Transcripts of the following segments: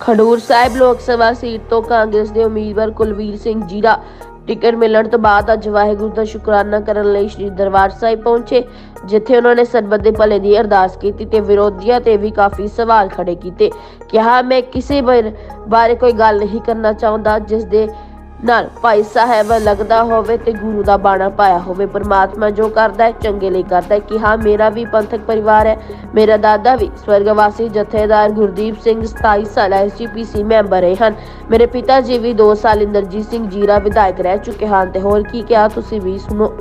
ਖਡੂਰ ਸਾਹਿਬ ਲੋਕ ਸਭਾ ਸੀਟ ਤੋਂ ਕਾਂਗਰਸ ਦੇ ਉਮੀਦਵਾਰ ਕੁਲਵੀਰ ਸਿੰਘ ਜੀਰਾ ਟਿਕਟ ਮਿਲਣ ਤੋਂ ਬਾਅਦ ਅੱਜ ਵਾਹਿਗੁਰੂ ਦਾ ਸ਼ੁਕਰਾਨਾ ਕਰਨ ਲਈ ਸ੍ਰੀ ਦਰਬਾਰ ਸਾਹਿਬ ਪਹੁੰਚੇ, ਜਿੱਥੇ ਉਹਨਾਂ ਨੇ ਸਰਬੱਤ ਦੇ ਭਲੇ ਦੀ ਅਰਦਾਸ ਕੀਤੀ ਤੇ ਵਿਰੋਧੀਆਂ ਤੇ ਵੀ ਕਾਫੀ ਸਵਾਲ ਖੜੇ ਕੀਤੇ। ਕਿਹਾ, ਮੈਂ ਕਿਸੇ ਬਾਰੇ ਕੋਈ ਗੱਲ ਨਹੀਂ ਕਰਨਾ ਚਾਹੁੰਦਾ ਜਿਸ ਦੇ ਨਾਲ ਭਾਈ ਸਾਹਿਬ ਲੱਗਦਾ ਹੋਵੇ ਤੇ ਗੁਰੂ ਦਾ ਬਾਣਾ ਪਾਇਆ ਹੋਵੇ ਪਰਮਾਤਮਾ ਜੋ ਕਰਦਾ ਹੈ ਚੰਗੇ ਲਈ ਕਰਦਾ ਹੈ ਕਿ ਹਾਂ ਮੇਰਾ ਵੀ ਪੰਥਕ ਪਰਿਵਾਰ ਹੈ ਮੇਰਾ ਦਾਦਾ ਵੀ ਸਵਰਗਵਾਸੀ ਜਥੇਦਾਰ ਗੁਰਦੀਪ ਸਿੰਘ 27 ਸਾਲ ਐਸਜੀਪੀਸੀ ਮੈਂਬਰ ਰਹੇ ਹਨ। ਮੇਰੇ ਪਿਤਾ ਜੀ ਵੀ 2 ਸਾਲ ਇੰਦਰਜੀਤ ਸਿੰਘ ਜੀਰਾ ਵਿਧਾਇਕ ਰਹਿ ਚੁੱਕੇ ਹਨ ਤੇ ਹੋਰ ਕੀ ਕਿਹਾ ਤੁਸੀਂ ਵੀ ਸੁਣੋ।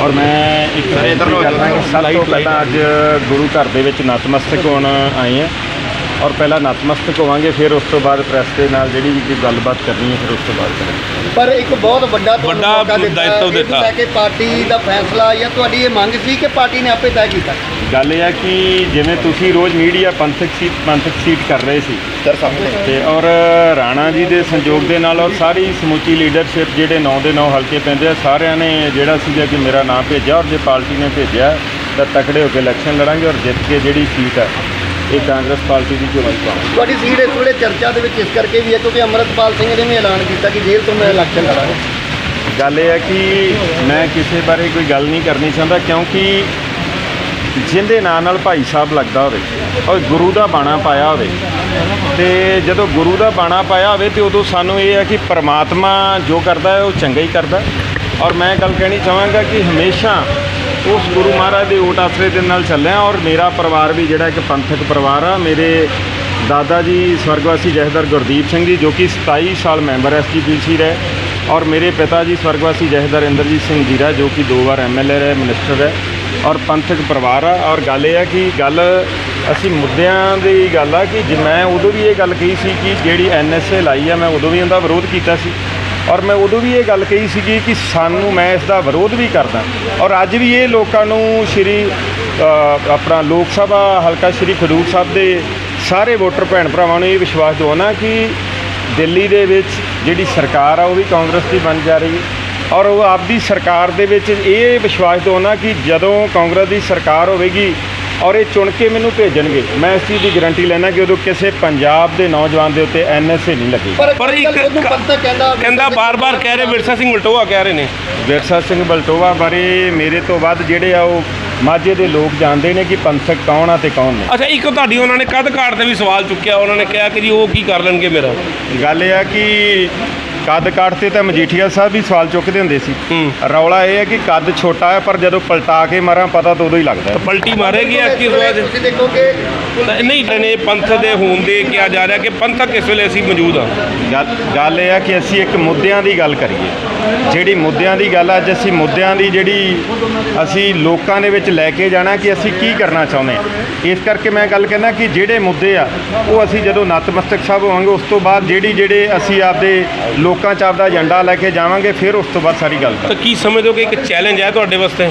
ਔਰ ਮੈਂ ਇੱਕ ਬੇਨਤੀ ਕਰਦਾ ਕਿ ਸਭ ਤੋਂ ਪਹਿਲਾਂ ਅੱਜ ਗੁਰੂ ਘਰ ਦੇ ਵਿੱਚ ਨਤਮਸਤਕ ਹੋਣ ਆਏ ਹਾਂ। ਔਰ ਪਹਿਲਾਂ ਨਤਮਸਤਕ ਹੋਵਾਂਗੇ ਫਿਰ ਉਸ ਤੋਂ ਬਾਅਦ ਪ੍ਰੈਸ ਦੇ ਨਾਲ ਜਿਹੜੀ ਵੀ ਕੋਈ ਗੱਲਬਾਤ ਕਰਨੀ ਹੈ ਫਿਰ ਉਸ ਤੋਂ ਬਾਅਦ ਕਰਾਂਗੇ। ਪਰ ਇੱਕ ਬਹੁਤ ਵੱਡਾ ਤੁਹਾਨੂੰ ਵੱਡਾ ਮੌਕਾ ਇਹਨੂੰ ਦਿੱਤਾ। ਲੈ ਕੇ ਪਾਰਟੀ ਦਾ ਫੈਸਲਾ ਜਾਂ ਤੁਹਾਡੀ ਇਹ ਮੰਗ ਸੀ ਕਿ ਪਾਰਟੀ ਨੇ ਆਪੇ ਤੈਅ ਕੀਤਾ? ਗੱਲ ਇਹ ਹੈ ਕਿ ਜਿਵੇਂ ਤੁਸੀਂ ਰੋਜ਼ ਮੀਡੀਆ ਪੰਥਕ ਸੀਟ ਪੰਥਕ ਸੀਟ ਕਰ ਰਹੇ ਸੀ ਸਰ ਸਾਹਮਣੇ। ਤੇ ਔਰ ਰਾਣਾ ਜੀ ਦੇ ਸੰਯੋਗ ਦੇ ਨਾਲ ਔਰ ਸਾਰੀ ਸਮੁੱਚੀ ਲੀਡਰਸ਼ਿਪ ਜਿਹੜੇ 9 ਦੇ 9 ਹਲਕੇ ਪੈਂਦੇ ਆ ਸਾਰਿਆਂ ਨੇ ਜਿਹੜਾ ਸੀਗਾ ਕਿ ਮੇਰਾ ਨਾਮ ਭੇਜਿਆ ਔਰ ਜੇ ਪਾਰਟੀ ਨੇ ਭੇਜਿਆ ਤਾਂ ਤਕੜੇ ਹੋ ਕੇ ਇਲੈਕਸ਼ਨ ਲੜਾਂਗੇ ਔਰ ਜਿੱਤ ਕੇ ਜਿਹੜੀ ਸੀਟ ਹੈ ਇਹ ਕਾਂਗਰਸ ਪਾਰਟੀ ਦੀ ਝੋਲੀ ਪਾਵਾਂਗੇ ਤੁਹਾਡੀ ਸੀਟ ਇਸ ਵੇਲੇ ਚਰਚਾ ਦੇ ਵਿੱਚ ਇਸ ਕਰਕੇ ਵੀ ਹੈ ਕਿਉਂਕਿ ਅਮਰਤਪਾਲ ਸਿੰਘ ਨੇ ਵੀ ਐਲਾਨ ਕੀਤਾ ਕਿ ਜੇਲ੍ਹ ਤੋਂ ਮੈਂ ਇਲੈਕਸ਼ਨ ਲੜਾਂਗਾ। ਗੱਲ ਇਹ ਹੈ ਕਿ ਮੈਂ ਕਿਸੇ ਬਾਰੇ ਕੋਈ ਗੱਲ ਨਹੀਂ ਕਰਨੀ ਚਾਹੁੰਦਾ ਕਿਉਂਕਿ ਜਿੰਦੇ ਨਾਂ ਨਾਲ ਭਾਈ ਸਾਹਿਬ ਲੱਗਦਾ ਹੋਵੇ ਔਰ ਗੁਰੂ ਦਾ ਬਾਣਾ ਪਾਇਆ ਹੋਵੇ ਤੇ ਜਦੋਂ ਗੁਰੂ ਦਾ ਬਾਣਾ ਪਾਇਆ ਹੋਵੇ ਤੇ ਉਦੋਂ ਸਾਨੂੰ ਇਹ ਹੈ ਕਿ ਪ੍ਰਮਾਤਮਾ ਜੋ ਕਰਦਾ ਹੈ ਉਹ ਚੰਗਾ ਹੀ ਕਰਦਾ। ਔਰ ਮੈਂ ਗੱਲ ਕਹਿਣੀ ਚਾਹਾਂਗਾ ਕਿ ਹਮੇਸ਼ਾ ਉਸ ਗੁਰੂ ਮਹਾਰਾਜ ਦੇ ਓਟ ਆਸਰੇ ਦੇ ਨਾਲ ਚੱਲਿਆ ਔਰ ਮੇਰਾ ਪਰਿਵਾਰ ਵੀ ਜਿਹੜਾ ਇੱਕ ਪੰਥਕ ਪਰਿਵਾਰ ਆ, ਮੇਰੇ ਦਾਦਾ ਜੀ ਸਵਰਗਵਾਸੀ ਜਥੇਦਾਰ ਗੁਰਦੀਪ ਸਿੰਘ ਜੀ, ਜੋ ਕਿ 27 ਸਾਲ ਮੈਂਬਰ ਐਸਜੀਪੀਸੀ ਰਹੇ ਔਰ ਮੇਰੇ ਪਿਤਾ ਜੀ ਸਵਰਗਵਾਸੀ ਜਥੇਦਾਰ ਇੰਦਰਜੀਤ ਸਿੰਘ ਜੀਰਾ, ਜੋ ਕਿ ਦੋ ਵਾਰ ਐਮਐਲਏ ਰਹੇ, ਮਿਨਿਸਟਰ ਹੈ ਔਰ ਪੰਥਕ ਪਰਿਵਾਰ ਆ। ਔਰ ਗੱਲ ਇਹ ਆ ਕਿ ਗੱਲ ਅਸੀਂ ਮੁੱਦਿਆਂ ਦੀ ਗੱਲ ਆ ਕਿ ਜੇ ਮੈਂ ਉਦੋਂ ਵੀ ਇਹ ਗੱਲ ਕਹੀ ਸੀ ਕਿ ਜਿਹੜੀ ਐਨਐਸਏ ਲਾਈ ਆ, ਮੈਂ ਉਦੋਂ ਵੀ ਉਹਦਾ ਵਿਰੋਧ ਕੀਤਾ ਸੀ। ਔਰ ਮੈਂ ਉਦੋਂ ਵੀ ਇਹ ਗੱਲ ਕਹੀ ਸੀਗੀ ਕਿ ਸਾਨੂੰ ਮੈਂ ਇਸ ਦਾ ਵਿਰੋਧ ਵੀ ਕਰਦਾ। ਔਰ ਅੱਜ ਵੀ ਇਹ ਲੋਕਾਂ ਨੂੰ ਸ਼੍ਰੀ ਆਪਣਾ ਲੋਕ ਸਭਾ ਹਲਕਾ ਸ਼੍ਰੀ ਖਡੂਰ ਸਾਹਿਬ ਦੇ ਸਾਰੇ ਵੋਟਰ ਭੈਣ ਭਰਾਵਾਂ ਨੂੰ ਇਹ ਵਿਸ਼ਵਾਸ ਦਿਵਾਉਣਾ ਕਿ ਦਿੱਲੀ ਦੇ ਵਿੱਚ ਜਿਹੜੀ ਸਰਕਾਰ ਆ ਉਹ ਵੀ ਕਾਂਗਰਸ ਦੀ ਬਣ ਜਾ ਰਹੀ। ਹੈ ਔਰ ਉਹ ਆਪਦੀ ਸਰਕਾਰ ਦੇ ਵਿੱਚ ਇਹ ਵਿਸ਼ਵਾਸ ਦਿਵਾਉਣਾ ਕਿ ਜਦੋਂ ਕਾਂਗਰਸ ਦੀ ਸਰਕਾਰ ਹੋਵੇਗੀ ਔਰ ਇਹ ਚੁਣ ਕੇ ਮੈਨੂੰ ਭੇਜਣਗੇ। ਮੈਂ ਇਸ ਚੀਜ਼ ਦੀ ਗਾਰੰਟੀ ਲੈਣਾ ਕਿ ਉਦੋਂ ਕਿਸੇ ਪੰਜਾਬ ਦੇ ਨੌਜਵਾਨ ਦੇ ਉੱਤੇ ਐਨਐਸਏ ਨਹੀਂ ਲੱਗੇਗੀ ਪਰ ਇੱਕ- ਕਹਿੰਦਾ ਕਹਿੰਦਾ ਬਾਰ-ਬਾਰ ਕਹਿ ਰਹੇ ਵਿਰਸਾ ਸਿੰਘ ਵਲਟੋਆ ਕਹਿ ਰਹੇ ਨੇ। ਵਿਰਸਾ ਸਿੰਘ ਬਲਟੋਆ ਬਾਰੇ ਮੇਰੇ ਤੋਂ ਵੱਧ ਜਿਹੜੇ ਆ ਉਹ ਮਾਝੇ ਦੇ ਲੋਕ ਜਾਣਦੇ ਨੇ ਕਿ ਪੰਥਕ ਕੌਣ ਆ ਤੇ ਕੌਣ ਨਹੀਂ। ਅੱਛਾ ਇੱਕ ਤੁਹਾਡੀ ਉਹਨਾਂ ਨੇ ਕਦ ਕਾਰਡ ਤੇ ਵੀ ਸਵਾਲ ਚੁੱਕਿਆ। ਉਹਨਾਂ ਨੇ ਕਿਹਾ ਕਿ ਜੀ ਉਹ ਕੀ ਕਰ ਲੈਣਗੇ ਮੇਰਾ? ਗੱਲ ਇਹ ਆ ਕਿ ਕੱਦ ਕਾਠ ਤੇ ਤਾਂ ਮਜੀਠੀਆ ਸਾਹਿਬ ਵੀ ਸਵਾਲ ਚੁੱਕਦੇ ਹੁੰਦੇ ਸੀ। ਹੂੰ। ਰੌਲਾ ਇਹ ਹੈ ਕਿ ਕੱਦ ਛੋਟਾ ਹੈ ਪਰ ਜਦੋਂ ਪਲਟਾ ਕੇ ਮਾਰਾਂ ਪਤਾ ਤਾਂ ਉਦੋਂ ਹੀ ਲੱਗਦਾ ਹੈ। ਪਲਟੀ ਮਾਰੇਗੀ ਆ ਕਿ ਇਸ ਵੇਲੇ ਤੁਸੀਂ ਦੇਖੋਗੇ ਨਹੀਂ ਨੇ ਪੰਥ ਦੇ ਹੋਣ ਦੇ ਕਿਹਾ ਜਾ ਰਿਹਾ ਕਿ ਪੰਥਕ ਇਸ ਵੇਲੇ ਅਸੀਂ ਮੌਜੂਦ ਆ ਗੱਲ ਗੱਲ ਇਹ ਆ ਕਿ ਅਸੀਂ ਇੱਕ ਮੁੱਦਿਆਂ ਦੀ ਗੱਲ ਕਰੀਏ। ਜਿਹੜੀ ਮੁੱਦਿਆਂ ਦੀ ਗੱਲ ਆ, ਅੱਜ ਅਸੀਂ ਮੁੱਦਿਆਂ ਦੀ ਜਿਹੜੀ ਅਸੀਂ ਲੋਕਾਂ ਦੇ ਵਿੱਚ ਲੈ ਕੇ ਜਾਣਾ ਕਿ ਅਸੀਂ ਕੀ ਕਰਨਾ ਚਾਹੁੰਦੇ ਹਾਂ। ਇਸ ਕਰਕੇ ਮੈਂ ਗੱਲ ਕਹਿੰਦਾ ਕਿ ਜਿਹੜੇ ਮੁੱਦੇ ਆ ਉਹ ਅਸੀਂ ਜਦੋਂ ਨਤਮਸਤਕ ਸਾਹਿਬ ਹੋਵਾਂਗੇ ਉਸ ਤੋਂ ਬਾਅਦ ਜਿਹੜੀ ਜਿਹੜੇ ਅਸੀਂ ਆਪਦੇ ਲੋਕਾਂ 'ਚ ਆਪਦਾ ਏਜੰਡਾ ਲੈ ਕੇ ਜਾਵਾਂਗੇ ਫਿਰ ਉਸ ਤੋਂ ਬਾਅਦ ਸਾਰੀ ਗੱਲ ਤਾਂ ਕੀ ਸਮਝਦੇ ਹੋ ਕਿ ਇੱਕ ਚੈਲੰਜ ਹੈ ਤੁਹਾਡੇ ਵਾਸਤੇ?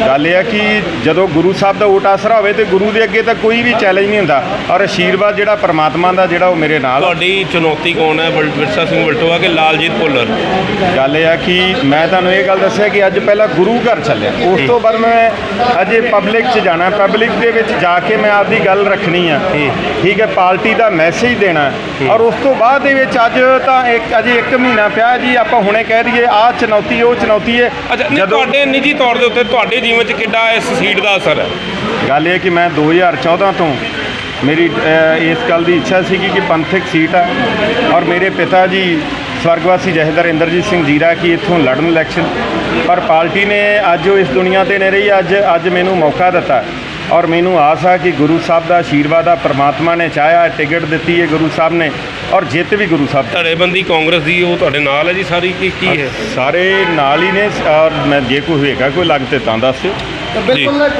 ਗੱਲ ਇਹ ਆ ਕਿ ਜਦੋਂ ਗੁਰੂ ਸਾਹਿਬ ਦਾ ਓਟ ਆਸਰਾ ਹੋਵੇ ਤੇ ਗੁਰੂ ਦੇ ਅੱਗੇ ਤਾਂ ਕੋਈ ਵੀ ਚੈਲੰਜ ਨਹੀਂ ਹੁੰਦਾ। ਔਰ ਆਸ਼ੀਰਵਾਦ ਜਿਹੜਾ ਪਰਮਾਤਮਾ ਦਾ ਜਿਹੜਾ ਉਹ ਮੇਰੇ ਨਾਲ। ਤੁਹਾਡੀ ਚੁਣੌਤੀ ਕੌਣ ਹੈ? ਵਿਰਸਾ ਸਿੰਘ ਵਲਟੋਆ ਕਿ ਲਾਲਜੀਤ ਭੁੱਲਰ? ਗੱਲ ਇਹ ਆ ਕਿ ਮੈਂ ਤੁਹਾਨੂੰ ਇਹ ਗੱਲ ਦੱਸਿਆ ਕਿ ਅੱਜ ਪਹਿਲਾਂ ਗੁਰੂ ਘਰ ਚੱਲਿਆ। ਉਸ ਤੋਂ ਬਾਅਦ ਮੈਂ ਅਜੇ ਪਬਲਿਕ 'ਚ ਜਾਣਾ। ਪਬਲਿਕ ਦੇ ਵਿੱਚ ਜਾ ਕੇ ਮੈਂ ਆਪਦੀ ਗੱਲ ਰੱਖਣੀ ਆ। ਠੀਕ ਹੈ ਪਾਰਟੀ ਦਾ ਮੈਸੇਜ ਦੇਣਾ। ਔਰ ਉਸ ਤੋਂ ਬਾਅਦ ਦੇ ਵਿੱਚ ਅੱਜ ਤਾਂ ਇੱਕ ਅਜੇ ਇੱਕ ਮਹੀਨਾ ਪਿਆ ਜੀ ਆਪਾਂ ਹੁਣੇ ਕਹਿ ਦਈਏ ਆਹ ਚੁਣੌਤੀ ਉਹ ਚੁਣੌਤੀ ਹੈ। ਅੱਛਾ ਨਹੀਂ ਤੁਹਾਡੇ ਨਿੱਜੀ ਤੌਰ ਦੇ ਉੱਤੇ ਤੁਹਾਡੇ ਜੀਵਨ 'ਚ ਕਿੱਡਾ ਇਸ ਸੀਟ ਦਾ ਅਸਰ ਹੈ? ਗੱਲ ਇਹ ਕਿ ਮੈਂ 2014 ਤੋਂ ਮੇਰੀ ਇਸ ਗੱਲ ਦੀ ਇੱਛਾ ਸੀਗੀ ਕਿ ਪੰਥਕ ਸੀਟ ਆ। ਔਰ ਮੇਰੇ ਪਿਤਾ ਜੀ ਸਵਰਗਵਾਸੀ ਜਥੇਦਾਰ ਇੰਦਰਜੀਤ ਸਿੰਘ ਜੀਰਾ ਕੀ ਇੱਥੋਂ ਲੜਨ ਇਲੈਕਸ਼ਨ ਪਰ ਪਾਰਟੀ ਨੇ ਅੱਜ ਉਹ ਇਸ ਦੁਨੀਆ ਤੇ ਨਹੀਂ ਰਹੀ ਅੱਜ ਅੱਜ ਮੈਨੂੰ ਮੌਕਾ ਦਿੱਤਾ। ਔਰ ਮੈਨੂੰ ਆਸ ਆ ਕਿ ਗੁਰੂ ਸਾਹਿਬ ਦਾ ਆਸ਼ੀਰਵਾਦ ਆ ਪ੍ਰਮਾਤਮਾ ਨੇ ਚਾਹਿਆ ਟਿਕਟ ਦਿੱਤੀ ਹੈ ਗੁਰੂ ਸਾਹਿਬ ਨੇ ਔਰ ਜਿੱਤ ਵੀ ਗੁਰੂ ਸਾਹਿਬ ਦੀ। ਧੜੇਬੰਦੀ ਕਾਂਗਰਸ ਦੀ ਉਹ ਤੁਹਾਡੇ ਨਾਲ ਹੈ ਜੀ ਸਾਰੀ ਕੀ ਕੀ ਹੈ? ਸਾਰੇ ਨਾਲ ਹੀ ਨੇ ਔਰ ਮੈਂ ਜੇ ਕੋਈ ਹੋਏਗਾ ਕੋਈ ਲੱਗ ਤੇ ਤਾਂ ਦੱਸਿਓ। ਤਾਂ ਬਿਲਕੁਲ